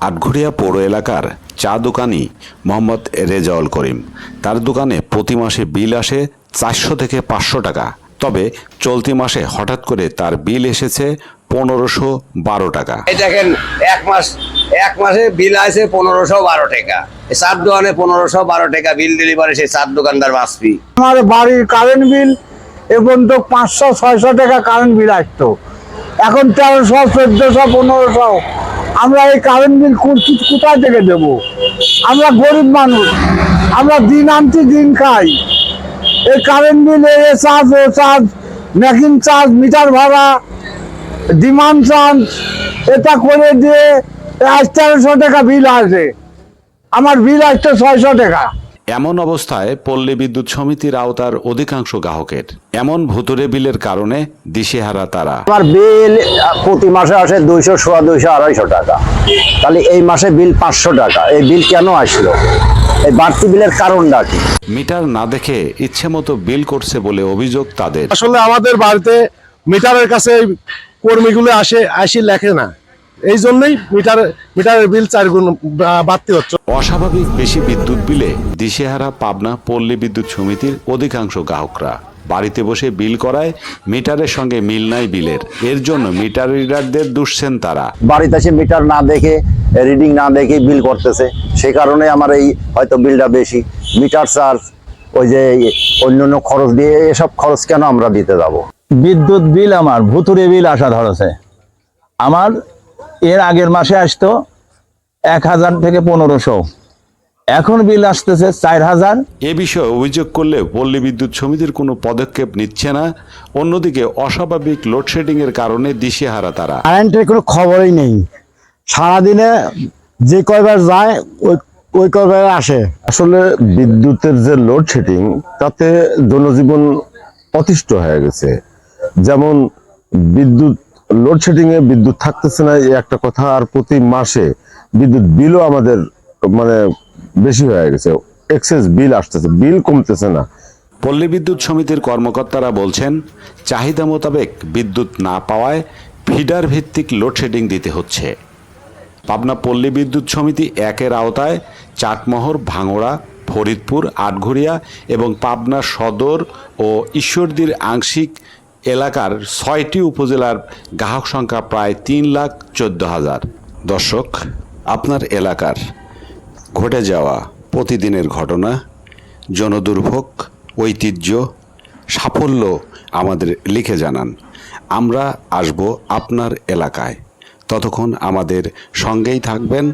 আটঘরিয়া পৌর এলাকার চা দোকানি মোহাম্মদ রেজাউল করিম। তার দোকানে প্রতি মাসে বিল আসে চারশো থেকে পাঁচশো টাকা। তবে চলতি মাসে হঠাৎ করে তার বিল এসেছে পনেরোশো বারো টাকা। এই দেখেন এক মাস এক মাসে বিল আছে পনেরোশো বারো টাকা। চার দোকানে পনেরোশো বারো টাকা বিল ডেলিভারি পারে সেই চার দোকানদার বাঁচবি আমার বাড়ির কারেন্ট বিল এবং তো পাঁচশো ছয়শো টাকা কারেন্ট বিল আসতো। এখন তেরোশো চোদ্দশো পনেরোশো আমরা এই কারেন্ট বিল কোথায় থেকে দেব? আমরা গরিব মানুষ। আমরা দিন আনছি, দিন খাই। এই কারেন্ট বিল এ চার্জ ও চার্জ মেকিং চার্জ মিটার ভাড়া ডিমান্ড চার্জ এটা করে দিয়ে আজ তেরোশো টাকা বিল আসে আমার বিল আসছে ছয়শো টাকা। এমন অবস্থায় পল্লী বিদ্যুৎ সমিতির আওতার অধিকাংশ গ্রাহকের। এমন ভুতুরে বিলের কারণে দিশেহারা তারা। আমার বিল প্রতি মাসে আসে দুইশো সোয়া দুইশো আড়াইশো টাকা। তাহলে এই মাসে বিল পাঁচশো টাকা। এই বিল কেন আসলো? এই বাড়তি বিলের কারণটা কি? মিটার না দেখে ইচ্ছে মতো বিল করছে বলে অভিযোগ তাদের। আসলে আমাদের বাড়িতে মিটারের কাছে কর্মীগুলো আসে আসি লেখে না। এই জন্যই মিটার মিটারের বিল চার গুণ বাড়তি হচ্ছে। অস্বাভাবিক বেশি বিদ্যুৎ বিলে দিশেহারা পাবনা পল্লী বিদ্যুৎ সমিতির অধিকাংশ গ্রাহকরা বাড়িতে বসে বিল করায় মিটারের সঙ্গে মিল নাই বিলের। এর জন্য মিটার রিডারদের দুষছেন তারা। বাড়িতে এসে মিটার না দেখে রিডিং না দেখে বিল করতেছে। সে কারণে আমার এই হয়তো বিলটা বেশি। মিটার চার্জ ওই যে অন্য অন্য খরচ দিয়ে এসব খরচ কেন আমরা দিতে যাব? বিদ্যুৎ বিল আমার ভুতুরে বিল আসা ধরেছে আমার এর আগের মাসে আসতো এক হাজার থেকে পনেরোশো। এখন বিল আসতেছে চার হাজার। এ বিষয়ে অভিযোগ করলে পল্লী বিদ্যুৎ সমিতির কোনো পদক্ষেপ নিচ্ছে না। অন্যদিকে অস্বাভাবিক লোডশেডিং এর কারণে দিশেহারা তারা। কারেন্টের কোনো খবরই নেই। সারাদিনে যে কয়বার যায় ওই ওই কয়বার আসে। আসলে বিদ্যুতের যে লোডশেডিং তাতে জনজীবন অতিষ্ঠ হয়ে গেছে। যেমন বিদ্যুৎ লোডশেডিং এ বিদ্যুৎ থাকতেছে না, এই একটা কথা, আর প্রতি মাসে বিদ্যুৎ বিলও আমাদের মানে বেশি হয়ে গেছে এক্সেস বিল আসতেছে, বিল কমতেছে না। পল্লী বিদ্যুৎ সমিতির কর্মকর্তারা বলছেন, চাহিদা মোতাবেক বিদ্যুৎ না পাওয়ায় ফিডার ভিত্তিক লোডশেডিং দিতে হচ্ছে। পাবনা পল্লী বিদ্যুৎ সমিতি একের আওতায় চাটমোহর, ভাঙড়া, ফরিদপুর, আটঘরিয়া এবং পাবনা সদর ও ঈশ্বরদীর আংশিক এলাকার ছয়টি উপজেলার গ্রাহক সংখ্যা প্রায় তিন লাখ চোদ্দ হাজার। দর্শক, আপনার এলাকার ঘটে যাওয়া প্রতিদিনের ঘটনা, জনদুর্ভোগ, ঐতিহ্য, সাফল্য আমাদের লিখে জানান। আমরা আসব আপনার এলাকায়। ততক্ষণ আমাদের সঙ্গেই থাকবেন